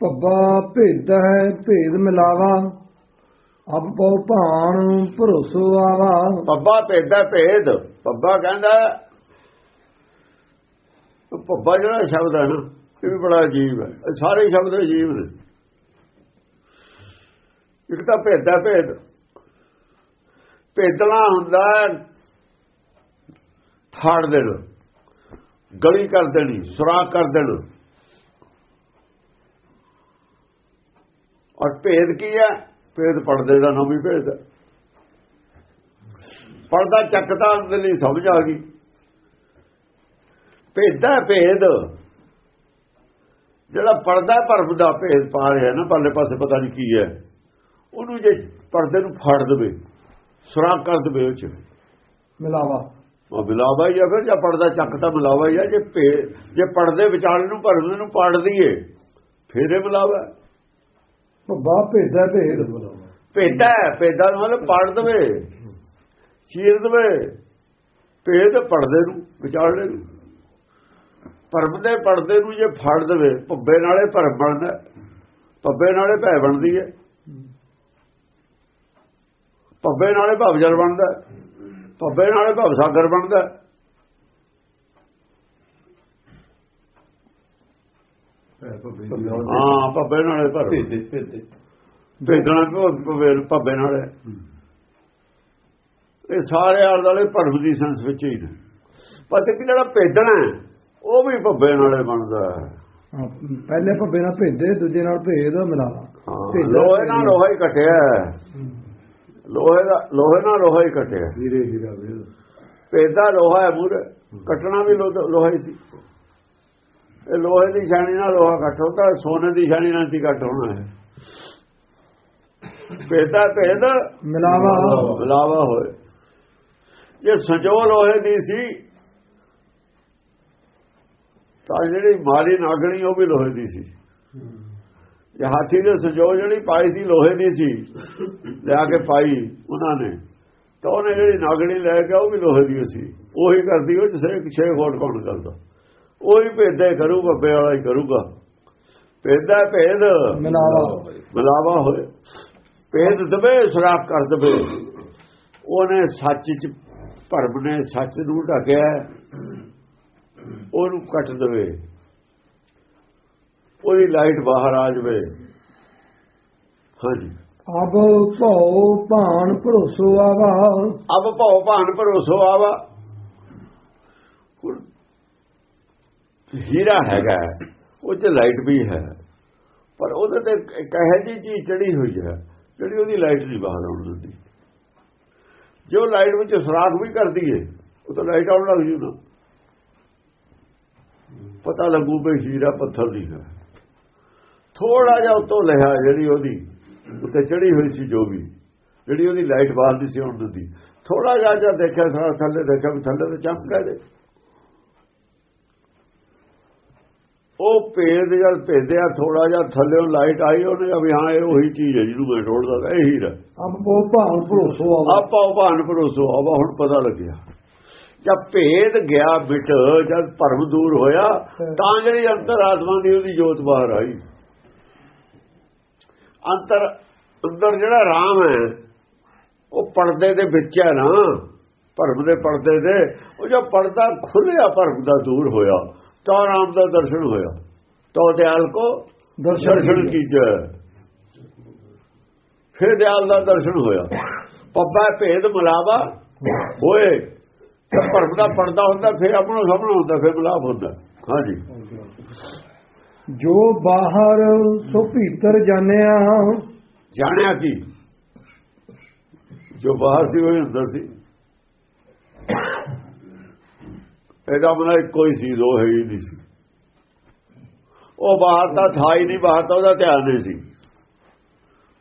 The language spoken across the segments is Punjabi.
ਪੱਬਾ ਭੇਦ ਹੈ ਭੇਦ ਮਿਲਾਵਾ, ਅਬ ਪਉ ਭਾਣ ਭਰੋਸੋ ਆਵਾ। ਪੱਬਾ ਭੇਦਾ ਭੇਦ ਪੱਬਾ ਕਹਿੰਦਾ ਪੱਬਾ ਜਿਹੜਾ ਸ਼ਬਦ ਹੈ ਨਾ, ਇਹ ਵੀ ਬੜਾ ਅਜੀਬ ਹੈ ਸਾਰੇ ਸ਼ਬਦ ਅਜੀਬ ਨੇ। ਇੱਕ ਤਾਂ ਭੇਦਾ ਭੇਦ, ਭੇਦਣਾ ਹੁੰਦਾ ਹੈ ਫਾੜ ਦੇਣ, ਗਲੀ ਕਰ ਦੇਣੀ, ਸੁਰਾਖ ਕਰ ਦੇਣ। ਔਰ ਭੇਦ ਕੀ ਹੈ? ਭੇਦ ਪੜਦੇ ਦਾ ਨਾਮ ਵੀ ਭੇਦ ਹੈ। ਪਰਦਾ ਚੱਕਦਾ ਅੰਦਰ ਲਈ ਸਮਝ ਆ ਗਈ। ਭੇਦਾ ਭੇਦ। ਜਿਹੜਾ ਪਰਦਾ ਭਰਮ ਦਾ ਭੇਦ ਪਾ ਰਿਹਾ ਨਾ ਪਰਲੇ ਪਾਸੇ ਪਤਾ ਨਹੀਂ ਕੀ ਹੈ। ਉਹਨੂੰ ਜੇ ਪਰਦੇ ਨੂੰ ਫਾੜ ਦੇਵੇ ਸੁਰਾਖ ਕਰ ਦੇਵੇ ਉਹ ਚ। ਮਿਲਾਵਾ। ਉਹ ਮਿਲਾਵਾ ਹੀ ਆ ਫਿਰ ਜਾਂ ਪਰਦਾ ਚੱਕਦਾ ਮਿਲਾਵਾ ਹੀ ਆ। ਜੇ ਜੇ ਪਰਦੇ ਵਿਚਾਲੇ ਨੂੰ ਭਰਮ ਨੂੰ ਪਾੜ ਦਈਏ ਫਿਰ ਇਹ ਮਿਲਾਵਾ ਹੈ। ਪੱਬਾ ਭੇਦ ਹੈ ਭੇਦਾ ਭੇਦਾ ਮਤਲਬ ਪੜ ਦਵੇ ਚੀਰ ਦਵੇ ਭੇਦ ਪੜਦੇ ਨੂੰ, ਵਿਚਾਰਦੇ ਨੂੰ। ਭਰਮ ਦੇ ਪੜਦੇ ਨੂੰ ਜੇ ਫੜ ਦਵੇ, ਭੱਬੇ ਨਾਲੇ ਭਰਮ ਬਣਦਾ ਭੱਬੇ ਨਾਲੇ ਭੈ ਬਣਦੀ ਹੈ। ਭੱਬੇ ਨਾਲੇ ਭਵਜਲ ਬਣਦਾ ਭੱਬੇ ਨਾਲੇ ਭਵ ਸਾਗਰ ਬਣਦਾ ਹਾਂ ਭੱਬੇ ਨਾਲੇ ਭਰਮ ਭੇਜਣਾ ਭੱਬੇ ਭੱਬੇ ਨਾਲੇ ਇਹ ਸਾਰੇ ਆਲੇ ਦੁਆਲੇ ਭਰਮ ਦੀ ਸੰਸ ਵਿੱਚ ਹੀ ਨੇ। ਪਤਾ ਕਿ ਜਿਹੜਾ ਭੇਜਣਾ ਹੈ, ਉਹ ਵੀ ਭੱਬੇ ਨਾਲੇ ਬਣਦਾ ਪਹਿਲੇ ਭੱਬੇ ਨਾਲ ਭੇਦੇ ਦੂਜੇ ਨਾਲ ਭੇਦ ਮਿਲਾਵਾ ਲੋਹੇ ਨਾਲ ਲੋਹਾ ਹੀ ਕਟਿਆ। ਲੋਹੇ ਦਾ ਲੋਹੇ ਨਾਲ ਲੋਹਾ ਹੀ ਕਟਿਆ। ਹੀਰਾ ਵੇਲ। ਭੇਦਾ ਲੋਹਾ ਹੈ ਮੂਰੇ ਕਟਣਾ ਵੀ ਲੋਹਾ ਹੀ ਸੀ। ਇਹ ਲੋਹੇ ਦੀ ਛਾਣੀ ਨਾਲ ਲੋਹਾ ਕੱਟ ਹੁੰਦਾ ਸੋਨੇ ਦੀ ਛਾਣੀ ਨਾਲ ਕੀ ਕੱਟ ਹੋਣਾ ਹੈ ਭੇਦਾ ਭੇਦ ਮਿਲਾਵਾ ਬਲਾਵਾ ਹੋਏ ਜੇ ਸੰਜੋ ਲੋਹੇ ਦੀ ਸੀ ਤਾਂ ਜਿਹੜੀ ਮਾਰੀ ਨਾਗਣੀ ਉਹ ਵੀ ਲੋਹੇ ਦੀ ਸੀ। ਜੇ ਹਾਥੀ ਦੇ ਸੰਜੋ ਜਿਹੜੀ ਪਾਈ ਸੀ ਲੋਹੇ ਦੀ ਸੀ ਲਿਆ ਕੇ ਪਾਈ ਉਹਨਾਂ ਨੇ ਤਾਂ ਉਹਨੇ ਜਿਹੜੀ ਨਾਗਣੀ ਲੈ ਕੇ ਉਹ ਵੀ ਲੋਹੇ ਦੀ ਸੀ। ਉਹੀ ਕਰਦੀ ਉਹ ਸੇ ਛੇ ਫੋਟ ਕੌਣ ਕਰਦਾ? ਉਹੀ ਭੇਦੇ ਕਰੂ ਬੱਬੇ ਵਾਲਾ ਹੀ ਕਰੂਗਾ। ਭੇਦਾ ਭੇਦ ਮਿਲਾਵਾ ਮਿਲਾਵਾ ਹੋਏ। ਭੇਦ ਦਵੇ ਸੁਰਾਖ ਕਰ ਦਵੇ ਉਹਨੇ ਸੱਚ ਚ ਭਰਮ ਨੇ ਸੱਚ ਨੂੰ ਢਕਿਆ ਉਹਨੂੰ ਕੱਟ ਦਵੇ। ਉਹਦੀ ਲਾਈਟ ਬਾਹਰ ਆ ਜਾਵੇ। ਹਾਂਜੀ। ਅਬ ਭਉ ਭਾਣ ਭਰੋਸੋ ਆਵਾ। ਅਬ ਭਉ ਭਾਨ ਭਰੋਸੋ ਆਵਾ। ਹੀਰਾ ਹੈਗਾ ਉਹ ਚ ਲਾਈਟ ਵੀ ਹੈ। ਪਰ ਉਹਦੇ ਤੇ ਇੱਕ ਇਹੋ ਜਿਹੀ ਚੀਜ਼ ਚੜੀ ਹੋਈ ਹੈ, ਜਿਹੜੀ ਉਹਦੀ ਲਾਈਟ ਨਹੀਂ ਬਾਹਰ ਆਉਣ ਦਿੰਦੀ ਜੋ ਲਾਈਟ ਵਿੱਚ ਸੁਰਾਖ ਵੀ ਕਰਦੀ ਏ, ਉਹ ਤਾਂ ਲਾਈਟ ਆਉਣ ਲੱਗ ਜੂ ਨਾ। ਪਤਾ ਲੱਗੂ ਵੀ ਹੀਰਾ ਪੱਥਰ ਦੀ ਹੈ। ਥੋੜਾ ਜਿਹਾ ਉਤੋਂ ਲਿਆ ਜਿਹੜੀ ਉਹਦੀ, ਉੱਤੇ ਚੜੀ ਹੋਈ ਸੀ ਜੋ ਵੀ, ਜਿਹੜੀ ਉਹਦੀ ਲਾਈਟ ਬਾਹਰ ਨਹੀਂ ਸੀ ਆਉਣ ਦਿੰਦੀ ਥੋੜਾ ਜਿਹਾ ਜਿਹਾ ਦੇਖਿਆ ਸਾਰਾ ਥੱਲੇ ਦੇਖਿਆ ਵੀ ਥੱਲੇ ਤੇ ਚਮਕਾ ਦੇ ਉਹ ਭੇਦ ਜਦ ਭੇਦਿਆ ਥੋੜਾ ਜਿਹਾ ਥੱਲੇ ਲਾਈਟ ਆਈ ਉਹਨੇ ਵੀ ਹਾਂ ਇਹ ਉਹੀ ਚੀਜ਼ ਹੈ ਜਿਹਨੂੰ ਮੈਂ ਢੋਲਦਾ ਇਹ ਹੀਰਾ ਅਬ ਭਉ ਭਾਣ ਭਰੋਸੋ ਆਵਾ ਆਪਾ ਭਾਨ ਭਰੋਸੋ ਆਵਾ ਹੁਣ ਪਤਾ ਲੱਗਿਆ। ਜਦ ਭੇਦ ਗਿਆ ਮਿਟ ਜਦ ਭਰਮ ਦੂਰ ਹੋਇਆ ਤਾਂ ਜਿਹੜੀ ਅੰਤਰਾਤਮਾ ਦੀ ਉਹਦੀ ਜੋਤ ਬਾਹਰ ਆਈ। ਅੰਤਰ ਅੰਦਰ ਜਿਹੜਾ ਰਾਮ ਹੈ ਉਹ ਪਰਦੇ ਦੇ ਵਿੱਚ ਹੈ ਨਾ ਭਰਮ ਦੇ ਪਰਦੇ ਦੇ ਉਹ ਜਦ ਪਰਦਾ ਖੁੱਲਿਆ ਭਰਮ ਦਾ ਦੂਰ ਹੋਇਆ। ਤਾਂ ਰਾਮ ਦਾ ਦਰਸ਼ਨ ਹੋਇਆ। ਤਾਂ ਦਿਆਲ ਕੋ ਦਰਸ਼ਨ ਕੀਜੈ ਫਿਰ ਦਿਆਲ ਦਾ ਦਰਸ਼ਨ ਹੋਇਆ। ਪੱਬਾ ਭੇਦ ਮਿਲਾਵਾ ਹੋਏ। ਤੇ ਭਰਮ ਦਾ ਪਰਦਾ ਹੁੰਦਾ ਫਿਰ ਆਪਣਾ ਸਾਹਮਣਾ ਹੁੰਦਾ ਫਿਰ ਮਿਲਾਪ ਹੁੰਦਾ। ਹਾਂਜੀ। ਜੋ ਬਾਹਰ ਸੋ ਭੀਤਰ ਜਾਣਿਆ। ਜਾਣਿਆ ਕੀ? ਜੋ ਬਾਹਰ ਸੀ ਉਹ ਅੰਦਰ ਸੀ। ਇਹਦਾ ਮਤਲਬ ਕੋਈ ਚੀਜ਼ ਉਹ ਹੈ ਹੀ ਨਹੀਂ ਸੀ। ਉਹ ਬਾਹਰ ਤਾਂ ਥਾ ਹੀ ਨਹੀਂ ਬਾਹਰ ਤਾਂ ਉਹਦਾ ਧਿਆਨ ਨਹੀਂ ਸੀ।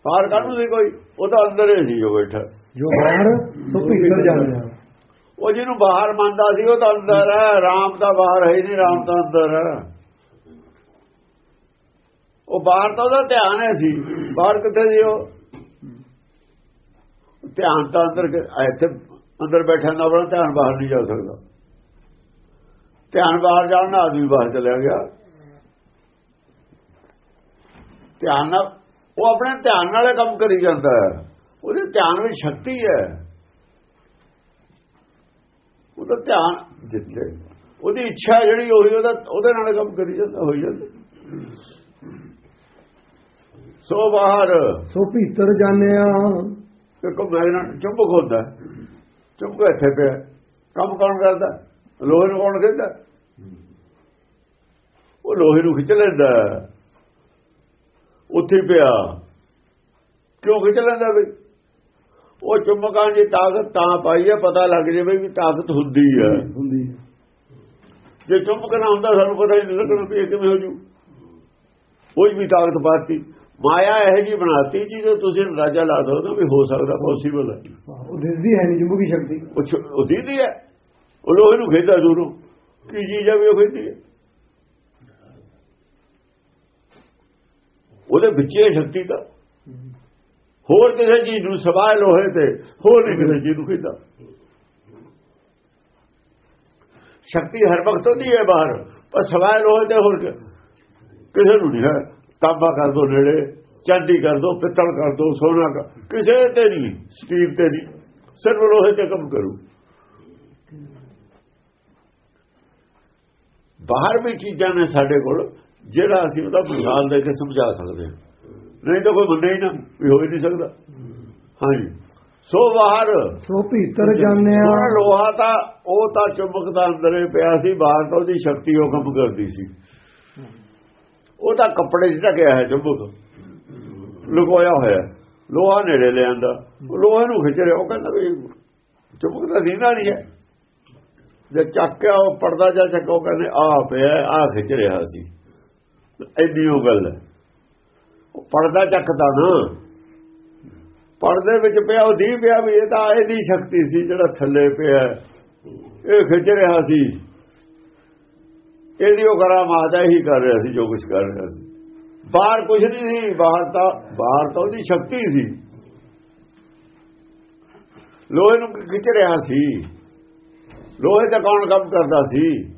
ਬਾਹਰ ਕਾਹਨੂੰ ਸੀ ਕੋਈ? ਉਹ ਤਾਂ ਅੰਦਰ ਹੀ ਸੀ ਜੋ ਬੈਠਾ। ਜੋ ਬਾਹਰ ਸੋ ਭੀਤਰ ਜਾਣਿਆ ਉਹ ਜਿਹਨੂੰ ਬਾਹਰ ਮੰਨਦਾ ਸੀ ਉਹ ਤਾਂ ਅੰਦਰ ਹੈ। ਰਾਮ ਤਾਂ ਬਾਹਰ ਹੈ ਹੀ ਨਹੀਂ ਰਾਮ ਤਾਂ ਅੰਦਰ ਹੈ। ਉਹ ਬਾਹਰ ਤਾਂ ਉਹਦਾ ਧਿਆਨ ਹੈ ਸੀ। ਬਾਹਰ ਕਿੱਥੇ ਸੀ ਉਹ? ਧਿਆਨ ਤਾਂ ਅੰਦਰ ਇੱਥੇ ਅੰਦਰ ਬੈਠਾ ਨਾ ਬਣਾ ਧਿਆਨ ਬਾਹਰ ਨਹੀਂ ਜਾ ਸਕਦਾ। ਧਿਆਨ ਬਾਹਰ ਜਾਣ ਨਾਲ ਆਦਮੀ ਬਾਹਰ ਚਲਿਆ ਗਿਆ। ਧਿਆਨ ਨਾਲ ਉਹ ਆਪਣੇ ਧਿਆਨ ਨਾਲ ਕੰਮ ਕਰੀ ਜਾਂਦਾ ਹੈ। ਉਹਦੇ ਧਿਆਨ ਵਿੱਚ ਸ਼ਕਤੀ ਹੈ। ਉਹਦਾ ਧਿਆਨ ਜਿੱਥੇ ਉਹਦੀ ਇੱਛਾ ਜਿਹੜੀ ਹੋਈ ਉਹਦਾ ਉਹਦੇ ਨਾਲ ਕੰਮ ਕਰੀ ਜਾਂਦਾ ਹੋਈ ਜਾਂਦਾ। ਸੋ ਬਾਹਰ ਸੋ ਭੀਤਰ ਜਾਣਿਆ। ਇੱਕ ਮੈਗਨੇਟ ਚੁੰਬਕ ਹੁੰਦਾ ਹੈ। ਚੁੰਬਕ ਇੱਥੇ ਪਿਆ ਕੰਮ ਕੌਣ ਕਰਦਾ? ਲੋਹੇ ਨੂੰ ਕੌਣ ਖਿੱਚਦਾ ਉਹ ਲੋਹੇ ਨੂੰ ਖਿੱਚ ਲੈਂਦਾ। ਉੱਥੇ ਪਿਆ। ਕਿਉਂ ਖਿੱਚ ਲੈਂਦਾ ਬਈ? ਉਹ ਚੁੰਬਕਾਂ ਦੀ ਤਾਕਤ ਤਾਂ ਪਾਈ ਹੈ ਪਤਾ ਲੱਗ ਜਾਵੇ ਵੀ ਤਾਕਤ ਹੁੰਦੀ ਹੈ ਹੁੰਦੀ। ਜੇ ਚੁੰਬਕ ਨਾ ਹੁੰਦਾ ਸਾਨੂੰ ਪਤਾ ਹੀ ਨਹੀਂ ਲੱਗਣਾ ਵੀ ਇਹ ਕਿਵੇਂ ਹੋ ਜੂ। ਕੋਈ ਵੀ ਤਾਕਤ ਪਾਤੀ। ਮਾਇਆ ਇਹ ਜੀ ਬਣਾਤੀ ਜੀ ਜੋ ਤੁਸੀਂ ਰਾਜਾ ਲਾ ਦੋ ਨਾ ਵੀ ਹੋ ਸਕਦਾ ਪੋਸੀਬਲ ਹੈ ਉਹ ਦਿਸਦੀ ਹੈ ਨਹੀਂ ਜੁੰਬਕੀ ਸ਼ਕਤੀ ਉਹ ਉਹ ਦੀਦੀ ਹੈ। ਉਹ ਲੋਹੇ ਨੂੰ ਖੇਦਾ ਦੂਰੋਂ ਕੀ ਚੀਜ਼ ਆ ਵੀ ਉਹ ਖੇਦੀ ਹੈ ਉਹਦੇ ਵਿੱਚ ਇਹ ਸ਼ਕਤੀ ਦਾ ਹੋਰ ਕਿਸੇ ਚੀਜ਼ ਨੂੰ ਸਵਾਏ ਲੋਹੇ ਤੇ, ਹੋਰ ਨਹੀਂ ਕਿਸੇ ਚੀਜ਼ ਨੂੰ ਖੇਦਾ ਸ਼ਕਤੀ ਹਰ ਵਕਤ ਹੁੰਦੀ ਹੈ ਬਾਹਰ, ਪਰ ਸਵਾਏ ਲੋਹੇ ਤੇ ਹੋਰ ਕਿਸੇ ਨੂੰ ਨਹੀਂ ਹੈ। ਤਾਂਬਾ ਕਰ ਦੋ ਨੇੜੇ, ਚਾਂਦੀ ਕਰ ਦੋ, ਪਿੱਤਲ ਕਰ ਦੋ, ਸੋਨਾ ਕਰ ਕਿਸੇ ਤੇ ਨਹੀਂ, ਸਟੀਲ ਤੇ ਨਹੀਂ। ਸਿਰਫ ਲੋਹੇ ਤੇ ਕੰਮ ਕਰੂ। ਬਾਹਰ ਵੀ ਚੀਜ਼ਾਂ ਨੇ ਸਾਡੇ ਕੋਲ ਜਿਹੜਾ ਅਸੀਂ ਉਹਦਾ ਮਿਸਾਲ ਦੇ ਕੇ ਸਮਝਾ ਸਕਦੇ ਹਾਂ। ਨਹੀਂ ਤਾਂ ਕੋਈ ਮੰਨੇ ਹੀ ਨਾ ਵੀ ਹੋ ਹੀ ਨਹੀਂ ਸਕਦਾ। ਹਾਂਜੀ। ਸੋ ਬਾਹਰ। ਸੋ ਭੀਤਰ ਜਾਣਿਆ ਲੋਹਾ ਤਾਂ ਉਹ ਤਾਂ ਚੁੰਬਕ ਦਾ ਅੰਦਰੇ ਪਿਆ ਸੀ ਬਾਹਰ ਤਾਂ ਉਹਦੀ ਸ਼ਕਤੀ ਉਹ ਕੰਮ ਕਰਦੀ ਸੀ। ਉਹ ਤਾਂ ਕੱਪੜੇ 'ਚ ਢਕਿਆ ਹੈ ਚੁੰਬਕ। ਲੁਕੋਇਆ ਹੋਇਆ। ਲੋਹਾ ਨੇੜੇ ਲੈ ਆਂਦਾ। ਲੋਹੇ ਨੂੰ ਖਿੱਚ ਰਿਹਾ ਉਹ ਕਹਿੰਦਾ ਵੀ ਚੁੰਬਕ ਤਾਂ ਦੀਨਾ ਨਹੀਂ ਹੈ। ਜੇ ਚੱਕਿਆ ਉਹ ਪਰਦਾ ਜਾਂ ਚੱਕੋ ਉਹ ਕਹਿੰਦੇ ਆ ਪਿਆ ਆ ਖਿੱਚ ਰਿਹਾ ਸੀ। ਐਡੀ ਉਹ ਗੱਲ ਹੈ। ਉਹ ਪਰਦਾ ਚੱਕਦਾ ਨਾ। ਪਰਦੇ ਵਿੱਚ ਪਿਆ, ਉਹ ਦੀ ਪਿਆ ਵੀ, ਇਹ ਤਾਂ ਇਹਦੀ ਸ਼ਕਤੀ ਸੀ ਜਿਹੜਾ ਥੱਲੇ ਪਿਆ। ਇਹ ਖਿੱਚ ਰਿਹਾ ਸੀ। ਇਹਦੀ ਉਹ ਕਰਾਮਾਤ ਹੈ ਹੀ ਕਰ ਰਿਹਾ ਸੀ, ਜੋ ਕੁਝ ਕਰ ਰਿਹਾ ਸੀ। ਬਾਹਰ ਕੁਝ ਨਹੀਂ ਸੀ, ਬਾਹਰ ਤਾਂ ਬਾਹਰ ਤਾਂ ਉਹਦੀ ਸ਼ਕਤੀ ਸੀ। ਲੋਹੇ ਨੂੰ ਖਿੱਚ ਰਿਹਾ ਸੀ। ਲੋਹੇ ਦਾ ਕੌਣ ਕੰਮ ਕਰਦਾ ਸੀ?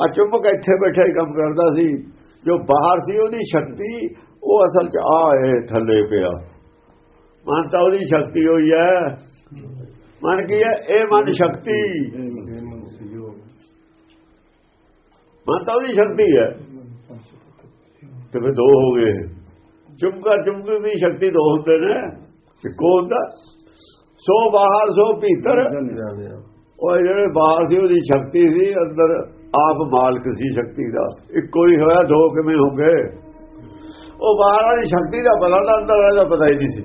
ਆ ਚੁੰਬਕ ਇੱਥੇ ਬੈਠਾ ਹੀ ਕੰਮ ਕਰਦਾ ਸੀ। ਜੋ ਬਾਹਰ ਸੀ, ਉਹਦੀ ਸ਼ਕਤੀ, ਉਹ ਅਸਲ 'ਚ ਆ ਇਹ ਥੱਲੇ ਪਿਆ। ਮਨ ਤਾਂ ਉਹਦੀ ਸ਼ਕਤੀ ਹੋਈ ਹੈ। ਮਨ ਕੀ ਹੈ? ਇਹ ਮਨ ਸ਼ਕਤੀ। ਮਨ ਤਾਂ ਉਹਦੀ ਸ਼ਕਤੀ ਹੈ। ਤੇ ਫਿਰ ਦੋ ਹੋ ਗਏ। ਚੁੰਬਕਾ ਚੁੰਬਕ ਵੀ ਸ਼ਕਤੀ ਦੋ ਹੁੰਦੇ ਨੇ। ਇੱਕੋ ਹੁੰਦਾ, ਸੋ ਬਾਹਰ ਸੋ ਭੀਤਰ। ਉਹ ਜਿਹੜੇ ਬਾਹਰ ਸੀ, ਉਹਦੀ ਸ਼ਕਤੀ ਸੀ, ਅੰਦਰ ਆਪ ਮਾਲਕ ਸੀ ਸ਼ਕਤੀ ਦਾ। ਇੱਕੋ ਹੀ ਹੋਇਆ, ਦੋ ਕਿਵੇਂ ਹੋ ਗਏ? ਉਹ ਬਾਹਰ ਵਾਲੀ ਸ਼ਕਤੀ ਦਾ ਪਤਾ ਤਾਂ ਅੰਦਰ ਵਾਲੇ ਦਾ ਪਤਾ ਹੀ ਨਹੀਂ ਸੀ।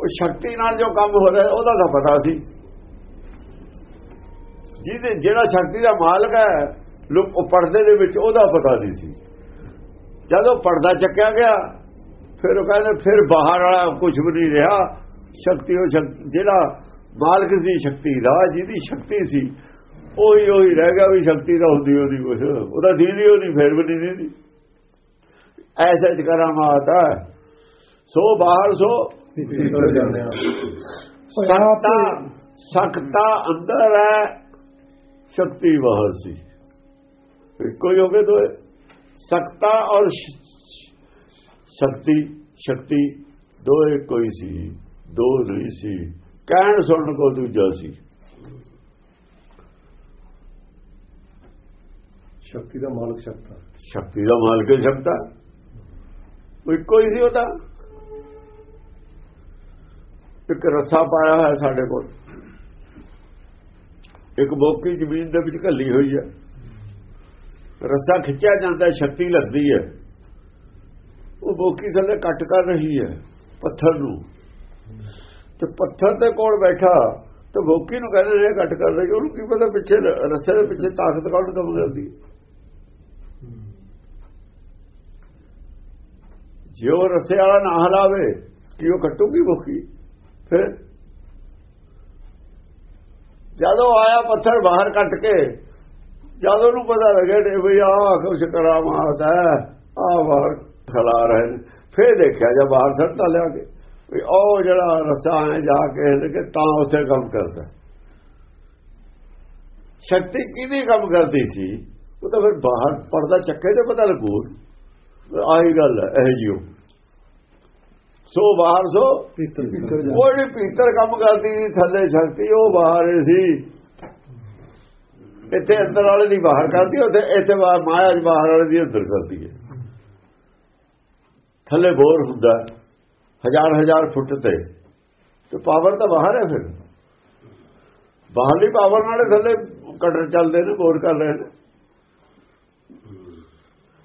ਉਹ ਸ਼ਕਤੀ ਨਾਲ ਜੋ ਕੰਮ ਹੋ ਰਿਹਾ, ਉਹਦਾ ਤਾਂ ਪਤਾ ਸੀ। ਜਿਹਦੇ, ਜਿਹੜਾ ਸ਼ਕਤੀ ਦਾ ਮਾਲਕ ਹੈ, ਲੋਕ, ਉਹ ਪਰਦੇ ਦੇ ਵਿੱਚ ਉਹਦਾ ਪਤਾ ਨਹੀਂ ਸੀ। ਜਦੋਂ ਪਰਦਾ ਚੱਕਿਆ ਗਿਆ, ਫਿਰ ਉਹ ਕਹਿੰਦੇ, ਫਿਰ ਬਾਹਰ ਵਾਲਾ ਕੁਝ ਵੀ ਨਹੀਂ ਰਿਹਾ। ਸ਼ਕਤੀ ਉਹ ਸ਼ਕ- ਜਿਹੜਾ ਮਾਲਕ ਦੀ ਸ਼ਕਤੀ ਦਾ ਜਿਹਦੀ ਸ਼ਕਤੀ ਸੀ, ਉਹੀ ਉਹੀ ਰਹਿ ਗਿਆ ਵੀ ਸ਼ਕਤੀ ਤਾਂ ਹੁੰਦੀ ਉਹਦੀ ਕੁਛ। ਉਹਦਾ ਦੀਦੀ ਉਹ ਨਹੀਂ, ਫਿਰ ਵੀ ਨਹੀਂ ਦੀਦੀ। ਐਸਾ ਚ ਕਰਾਮਾਤ ਸੋ ਬਾਹਰ ਸੋ। ਸਕਤਾ ਸਕਤਾ ਅੰਦਰ ਹੈ, ਸ਼ਕਤੀ ਬਾਹਰ ਸੀ। ਇੱਕੋ ਹੀ ਹੋ ਗਏ ਦੋਏ। ਸਕਤਾ ਔਰ ਸ਼ਕਤੀ ਸ਼ਕਤੀ ਦੋਏ ਕੋਈ ਸੀ। ਦੋ ਨਹੀਂ ਸੀ। ਕਹਿਣ ਸੁਣਨ ਕੋ ਦੂਜਾ ਸੀ। ਸ਼ਕਤੀ ਦਾ ਮਾਲਕ ਸ਼ਕਤਾ ਸ਼ਕਤੀ ਦਾ ਮਾਲਕ ਹੈ ਸ਼ਕਤਾ ਇੱਕੋ ਹੀ ਸੀ ਉਹਦਾ ਇੱਕ ਰੱਸਾ ਪਾਇਆ ਹੈ ਸਾਡੇ ਕੋਲ। ਇੱਕ ਬੋਕੀ ਜ਼ਮੀਨ ਦੇ ਵਿੱਚ ਘੱਲੀ ਹੋਈ ਹੈ। ਰੱਸਾ ਖਿੱਚਿਆ ਜਾਂਦਾ ਹੈ, ਸ਼ਕਤੀ ਲੱਗਦੀ ਹੈ। ਉਹ ਬੋਕੀ ਥੱਲੇ ਕੱਟ ਕਰ ਰਹੀ ਹੈ ਪੱਥਰ ਨੂੰ। ਤੇ ਪੱਥਰ ਦੇ ਕੋਲ ਬੈਠਾ? ਤੇ ਬੋਕੀ ਨੂੰ ਕਹਿੰਦੇ ਨੇ ਇਹ ਕੱਟ ਕਰ ਰਹੀ ਹੈ। ਉਹਨੂੰ ਕੀ ਪਤਾ ਪਿੱਛੇ ਰੱਸੇ ਦੇ ਪਿੱਛੇ ਤਾਕਤ ਕੌਣ ਕੰਮ ਕਰਦੀ ਜੇ ਉਹ ਰੱਸੇ ਵਾਲਾ ਨਾ ਹਲਾਵੇ, ਕਿ ਉਹ ਕੱਟੂਗੀ ਬੋਕੀ ਫਿਰ ਜਦੋਂ ਆਇਆ ਪੱਥਰ ਬਾਹਰ ਕੱਟ ਕੇ, ਜਦੋਂ ਨੂੰ ਪਤਾ ਲੱਗਿਆ ਕਿ ਭਈ ਆਹ ਕੁਛ ਕਰਾਮਾਤ ਹੈ ਆ ਬਾਹਰ ਖਲਾ ਰਹੇ ਨੇ। ਫਿਰ ਦੇਖਿਆ ਜਦ ਬਾਹਰ ਸੱਟਾ ਲਿਆ ਕੇ। ਵੀ ਉਹ ਜਿਹੜਾ ਰੱਸਾ ਹੈ ਜਾ ਕੇ ਕੇ ਤਾਂ ਉੱਥੇ ਕੰਮ ਕਰਦਾ। ਸ਼ਕਤੀ ਕਿਹਦੀ ਕੰਮ ਕਰਦੀ ਸੀ? ਉਹ ਤਾਂ ਫਿਰ ਬਾਹਰ ਪਰਦਾ ਚੱਕੇ ਤੇ ਪਤਾ ਲੱਗੂ। ਆਹੀ ਗੱਲ ਹੈ ਇਹ ਜਿਉ। ਸੋ ਬਾਹਰ ਸੋ ਉਹ ਜਿਹੜੀ ਭੀਤਰ ਕੰਮ ਕਰਦੀ ਸੀ ਥੱਲੇ ਸ਼ਕਤੀ ਉਹ ਬਾਹਰ ਸੀ। ਇੱਥੇ ਅੰਦਰ ਵਾਲੇ ਦੀ ਬਾਹਰ ਕਰਦੀ ਉੱਥੇ ਇੱਥੇ ਬਾਹਰ ਮਾਇਆ ਦੀ ਬਾਹਰ ਵਾਲੇ ਦੀ ਅੰਦਰ ਕਰਦੀ ਹੈ। ਥੱਲੇ ਬੋਰ ਹੁੰਦਾ। ਹਜ਼ਾਰ ਹਜ਼ਾਰ ਫੁੱਟ ਤੇ। ਤੇ ਪਾਵਰ ਤਾਂ ਬਾਹਰ ਹੈ ਫਿਰ। ਬਾਹਰਲੀ ਪਾਵਰ ਨਾਲੇ ਥੱਲੇ ਕਟਰ ਚੱਲਦੇ ਨੇ ਬੋਰ ਕਰ ਰਹੇ ਨੇ।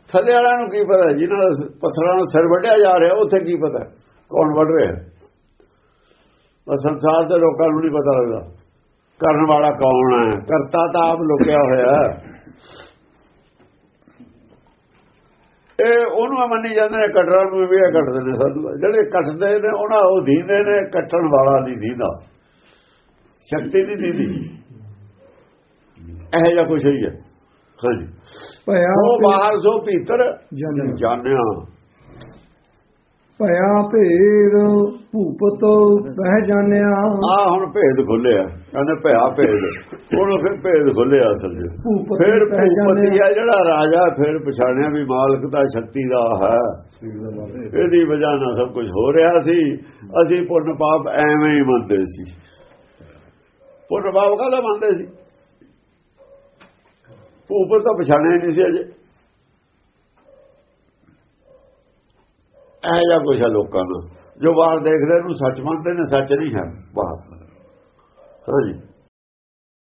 ਥੱਲੇ ਵਾਲਿਆਂ ਨੂੰ ਕੀ ਪਤਾ, ਜਿਹਨਾਂ ਦਾ ਪੱਥਰਾਂ ਨਾਲ ਸਿਰ ਵੱਢਿਆ ਜਾ ਰਿਹਾ, ਉੱਥੇ ਕੀ ਪਤਾ ਕੌਣ ਵੱਢ ਰਿਹਾ। ਬਸ ਸੰਸਾਰ ਦੇ ਲੋਕਾਂ ਨੂੰ ਨਹੀਂ ਪਤਾ ਲੱਗਦਾ। ਕਰਨ ਵਾਲਾ ਕੌਣ ਹੈ? ਕਰਤਾ ਤਾਂ ਆਪ ਲੁਕਿਆ ਹੋਇਆ। ਇਹ ਉਹਨੂੰ ਮੰਨੀ ਜਾਂਦੇ ਨੇ ਕਟਰਾਂ ਨੂੰ ਵੀ ਇਹ ਕੱਟਦੇ ਨੇ ਸਾਨੂੰ। ਜਿਹੜੇ ਕੱਟਦੇ ਨੇ ਉਹਨਾਂ ਉਹ ਦੀਂਦੇ ਨੇ ਕੱਟਣ ਵਾਲਾ ਨਹੀਂ ਦੀਂਦਾ। ਸ਼ਕਤੀ ਨਹੀਂ ਦੀਂਦੀ। ਇਹ ਜਿਹਾ ਕੁਛ ਹੀ ਹੈ। ਹਾਂਜੀ। ਉਹ ਬਾਹਰ ਸੋ ਭੀਤਰ ਜਾਣਿਆ। ਭਇਆ ਭੇਦ ਭੂਪਤ ਬਹਿ ਜਾਣਿਆ। ਆ ਹੁਣ ਭੇਦ ਖੁੱਲਿਆ ਕਹਿੰਦੇ ਭਿਆ ਭੇਦ। ਹੁਣ ਫਿਰ ਭੇਦ ਖੁੱਲਿਆ ਅਸਲ ਵਿੱਚ ਫਿਰ ਭੂਪਤੀ ਆ ਜਿਹੜਾ ਰਾਜਾ ਫਿਰ ਪਛਾਣਿਆ ਵੀ ਮਾਲਕ ਦਾ ਸ਼ਕਤੀ ਦਾ ਹੈ। ਇਹਦੀ ਵਜ੍ਹਾ ਨਾਲ ਸਭ ਕੁਝ ਹੋ ਰਿਹਾ ਸੀ। ਅਸੀਂ ਪੁੰਨ ਪਾਪ ਐਵੇਂ ਹੀ ਮੰਨਦੇ ਸੀ। ਪੁੰਨ ਪਾਪ ਕਾਹਦਾ ਮੰਨਦੇ ਸੀ? ਭੂਪਤ ਤਾਂ ਪਛਾਣਿਆ ਨਹੀਂ ਸੀ ਅਜੇ। ਇਹ ਜਿਹਾ ਕੁਛ ਹੈ ਲੋਕਾਂ ਨੂੰ ਜੋ ਬਾਹਰ ਦੇਖਦੇ ਨੂੰ ਸੱਚ ਮੰਨਦੇ ਨੇ, ਸੱਚ ਨਹੀਂ ਹੈ। ਬਾਹਰ। ਹਾਂਜੀ